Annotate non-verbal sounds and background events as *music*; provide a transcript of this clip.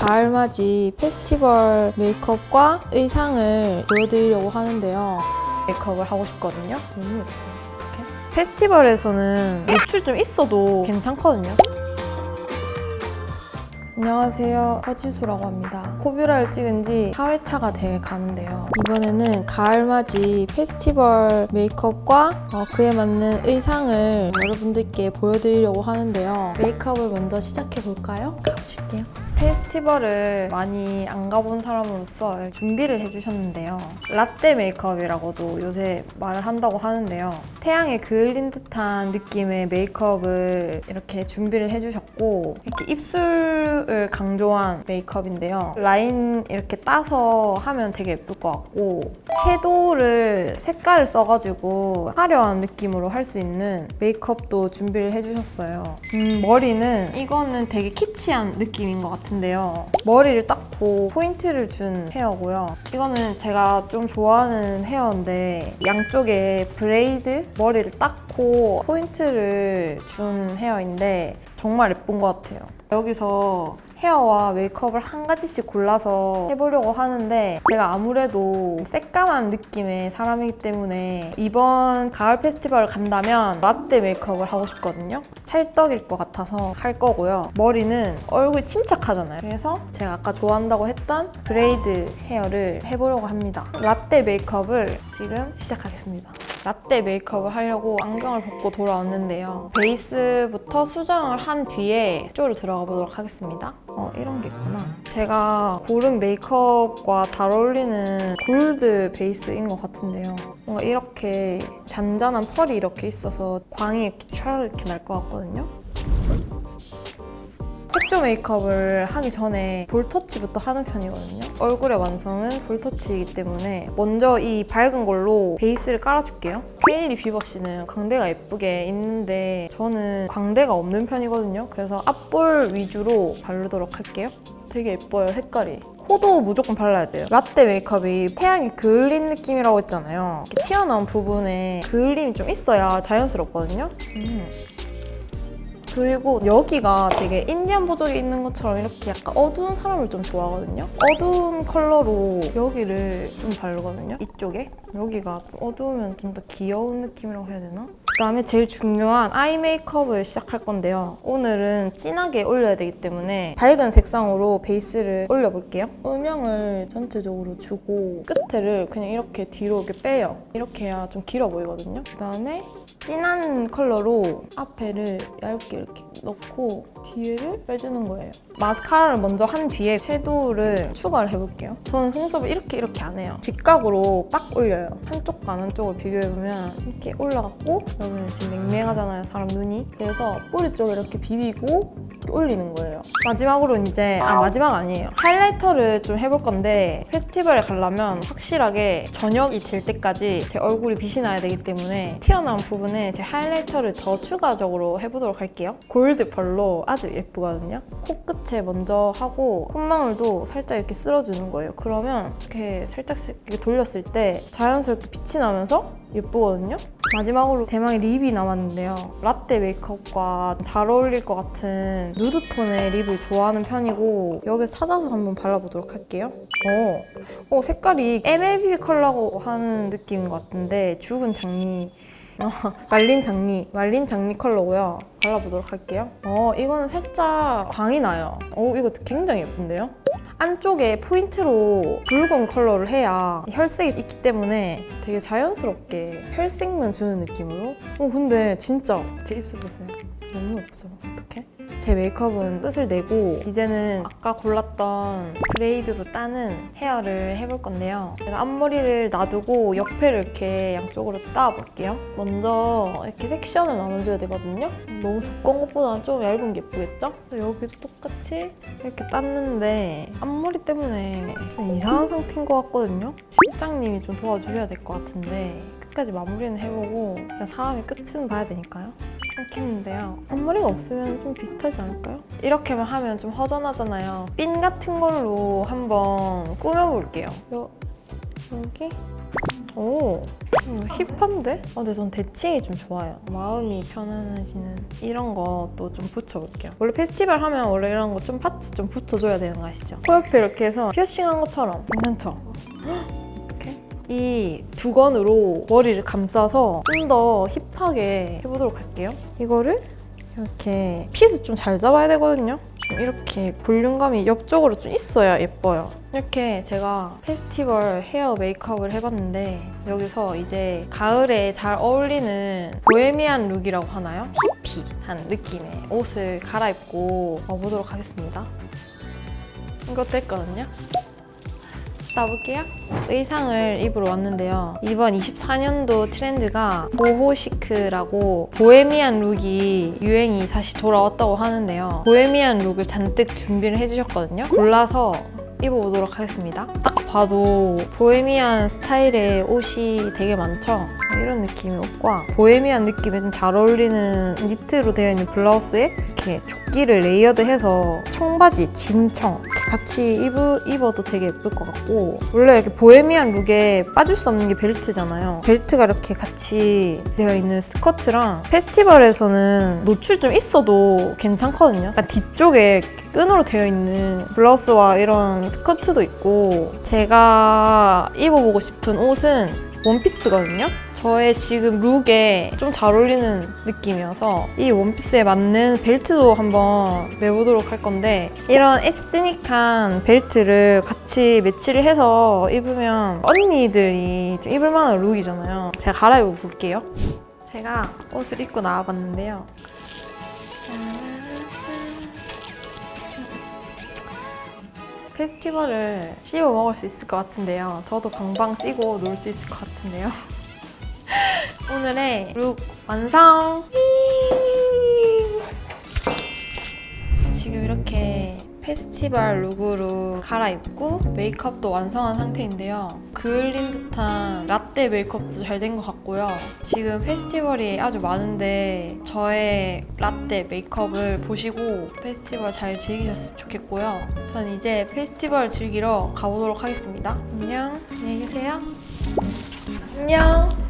가을맞이 페스티벌 메이크업과 의상을 보여드리려고 하는데요. 메이크업을 하고 싶거든요. 너무 예쁘죠? 이렇게. 페스티벌에서는 노출 좀 있어도 괜찮거든요. 안녕하세요. 허지수라고 합니다. 코뷰라를 찍은 지 4회차가 돼 가는데요. 이번에는 가을맞이 페스티벌 메이크업과 어, 그에 맞는 의상을 여러분들께 보여드리려고 하는데요. 메이크업을 먼저 시작해 볼까요? 가보실게요. 페스티벌을 많이 안 가본 사람으로서 준비를 해주셨는데요. 라떼 메이크업이라고도 요새 말을 한다고 하는데요. 태양에 그을린 듯한 느낌의 메이크업을 이렇게 준비를 해주셨고 이렇게 입술을 강조한 메이크업인데요. 라인 이렇게 따서 하면 되게 예쁠 것 같고 섀도우를 색깔을 써가지고 화려한 느낌으로 할 수 있는 메이크업도 준비를 해주셨어요. 음, 머리는 이거는 되게 키치한 느낌인 것 같 은데요. 머리를 닦고 포인트를 준 헤어고요. 이거는 제가 좀 좋아하는 헤어인데 양쪽에 브레이드 머리를 닦고 포인트를 준 헤어인데 정말 예쁜 것 같아요. 여기서 헤어와 메이크업을 한 가지씩 골라서 해보려고 하는데 제가 아무래도 새까만 느낌의 사람이기 때문에 이번 가을 페스티벌 간다면 라떼 메이크업을 하고 싶거든요. 찰떡일 것 같아서 할 거고요. 머리는 얼굴이 침착하잖아요. 그래서 제가 아까 좋아한다고 했던 브레이드 헤어를 해보려고 합니다. 라떼 메이크업을 지금 시작하겠습니다. 라떼 메이크업을 하려고 안경을 벗고 돌아왔는데요. 베이스부터 수정을 한 뒤에 쪽으로 들어가 보도록 하겠습니다. 어, 이런 게 있구나. 제가 고른 메이크업과 잘 어울리는 골드 베이스인 것 같은데요. 뭔가 이렇게 잔잔한 펄이 이렇게 있어서 광이 이렇게 촤 이렇게 날 것 같거든요. 색조 메이크업을 하기 전에 볼터치부터 하는 편이거든요. 얼굴의 완성은 볼터치이기 때문에 먼저 이 밝은 걸로 베이스를 깔아줄게요. 케일리 비버 씨는 광대가 예쁘게 있는데 저는 광대가 없는 편이거든요. 그래서 앞볼 위주로 바르도록 할게요. 되게 예뻐요, 색깔이. 코도 무조건 발라야 돼요. 라떼 메이크업이 태양이 그을린 느낌이라고 했잖아요. 튀어나온 부분에 그을림이 좀 있어야 자연스럽거든요. 음. 그리고 여기가 되게 인디안 보적이 있는 것처럼 이렇게 약간 어두운 사람을 좀 좋아하거든요. 어두운 컬러로 여기를 좀 바르거든요. 이쪽에. 여기가 좀 어두우면 좀 더 귀여운 느낌이라고 해야 되나? 그다음에 제일 중요한 아이 메이크업을 시작할 건데요. 오늘은 진하게 올려야 되기 때문에 밝은 색상으로 베이스를 올려볼게요. 음영을 전체적으로 주고 끝에를 그냥 이렇게 뒤로 이렇게 빼요. 이렇게 해야 좀 길어 보이거든요. 그다음에 진한 컬러로 앞에를 얇게 이렇게 넣고 뒤에를 빼주는 거예요. 마스카라를 먼저 한 뒤에 섀도우를 추가를 해볼게요. 저는 속눈썹을 이렇게 이렇게 안 해요. 직각으로 빡 올려요. 한쪽과 한쪽을 비교해보면 이렇게 올라갔고 여기는 지금 맹맹하잖아요, 사람 눈이. 그래서 뿌리 쪽에 이렇게 비비고 올리는 거예요. 마지막으로 이제 아 마지막 아니에요. 하이라이터를 좀 해볼 건데 페스티벌에 가려면 확실하게 저녁이 될 때까지 제 얼굴이 빛이 나야 되기 때문에 튀어나온 부분에 제 하이라이터를 더 추가적으로 해보도록 할게요. 골드 펄로 아주 예쁘거든요. 코끝에 먼저 하고 콧망울도 살짝 이렇게 쓸어주는 거예요. 그러면 이렇게 살짝씩 이렇게 돌렸을 때 자연스럽게 빛이 나면서 예쁘거든요. 마지막으로 대망의 립이 남았는데요. 라떼 메이크업과 잘 어울릴 것 같은 누드톤의 립을 좋아하는 편이고 여기서 찾아서 한번 발라보도록 할게요. 어, 어 색깔이 MLB 컬러라고 하는 느낌인 것 같은데 죽은 장미 어, *laughs* 말린 장미, 말린 장미 컬러고요. 발라보도록 할게요. 어, 이거는 살짝 광이 나요. 어, 이거 굉장히 예쁜데요? 안쪽에 포인트로 붉은 컬러를 해야 혈색이 있기 때문에 되게 자연스럽게 혈색만 주는 느낌으로. 어, 근데 진짜 제 입술 보세요. 너무 예쁘죠? 제 메이크업은 끝을 내고 이제는 아까 골랐던 브레이드로 따는 헤어를 해볼 건데요. 제가 앞머리를 놔두고 옆에를 이렇게 양쪽으로 따볼게요. 먼저 이렇게 섹션을 나눠줘야 되거든요. 너무 두꺼운 것보다는 좀 얇은 게 예쁘겠죠? 여기도 똑같이 이렇게 땄는데 앞머리 때문에 좀 이상한 상태인 것 같거든요. 실장님이 좀 도와주셔야 될 것 같은데 끝까지 마무리는 해보고 일단 사람이 끝은 봐야 되니까요. 했는데요. 앞머리가 없으면 좀 비슷하지 않을까요? 이렇게만 하면 좀 허전하잖아요. 핀 같은 걸로 한번 꾸며볼게요. 요- 여기 오 음, 힙한데? 아, 근데 전 대칭이 좀 좋아요. 마음이 편안해지는 이런 것도 좀 붙여볼게요. 원래 페스티벌 하면 원래 이런 거 좀 파츠 좀 붙여줘야 되는 거 아시죠? 코 옆에 이렇게 해서 피어싱 한 것처럼 괜찮죠? 이렇게 이 두건으로 머리를 감싸서 좀 더 힙하게 해보도록 할게요. 이거를 이렇게 핏을 좀 잘 잡아야 되거든요. 좀 이렇게 볼륨감이 옆쪽으로 좀 있어야 예뻐요. 이렇게 제가 페스티벌 헤어 메이크업을 해봤는데 여기서 이제 가을에 잘 어울리는 보헤미안 룩이라고 하나요? 히피한 느낌의 옷을 갈아입고 와보도록 하겠습니다. 이것도 했거든요. 나볼게요. 의상을 입으러 왔는데요. 이번 24년도 트렌드가 보호시크라고 보헤미안 룩이 유행이 다시 돌아왔다고 하는데요. 보헤미안 룩을 잔뜩 준비를 해주셨거든요. 골라서 입어보도록 하겠습니다. 딱 봐도 보헤미안 스타일의 옷이 되게 많죠? 이런 느낌의 옷과 보헤미안 느낌에 좀 잘 어울리는 니트로 되어 있는 블라우스에 이렇게 조끼를 레이어드해서 청바지, 진청 같이 입으, 입어도 되게 예쁠 것 같고 원래 이렇게 보헤미안 룩에 빠질 수 없는 게 벨트잖아요. 벨트가 이렇게 같이 되어 있는 스커트랑 페스티벌에서는 노출 좀 있어도 괜찮거든요. 약간 뒤쪽에 끈으로 되어 있는 블라우스와 이런 스커트도 있고 제가 입어보고 싶은 옷은 원피스거든요. 저의 지금 룩에 좀 잘 어울리는 느낌이어서 이 원피스에 맞는 벨트도 한번 매보도록 할 건데 이런 에스닉한 벨트를 같이 매치를 해서 입으면 언니들이 좀 입을 만한 룩이잖아요. 제가 갈아입어 볼게요. 제가 옷을 입고 나와봤는데요. 페스티벌을 씹어 먹을 수 있을 것 같은데요. 저도 방방 뛰고 놀 수 있을 것 같은데요. 오늘의 룩 완성! 지금 이렇게 페스티벌 룩으로 갈아입고 메이크업도 완성한 상태인데요. 그을린 듯한 라떼 메이크업도 잘 된 것 같고요. 지금 페스티벌이 아주 많은데 저의 라떼 메이크업을 보시고 페스티벌 잘 즐기셨으면 좋겠고요. 전 이제 페스티벌 즐기러 가보도록 하겠습니다. 안녕. 안녕히 계세요. 안녕.